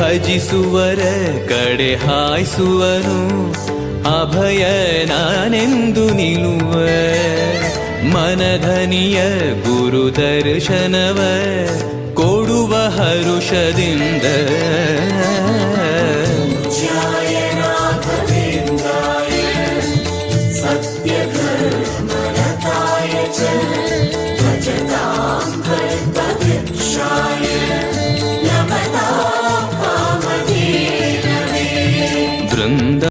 ಭಜಿಸುವರ ಕಡೆ ಹಾಯಿಸುವನು. ಅಭಯನಾನೆಂದು ನಿಲ್ಲುವ ಮನಧನಿಯ ಗುರು ದರ್ಶನವ ಕೊಡುವ ಹರುಷದಿಂದ. ಸತ್ಯ 等待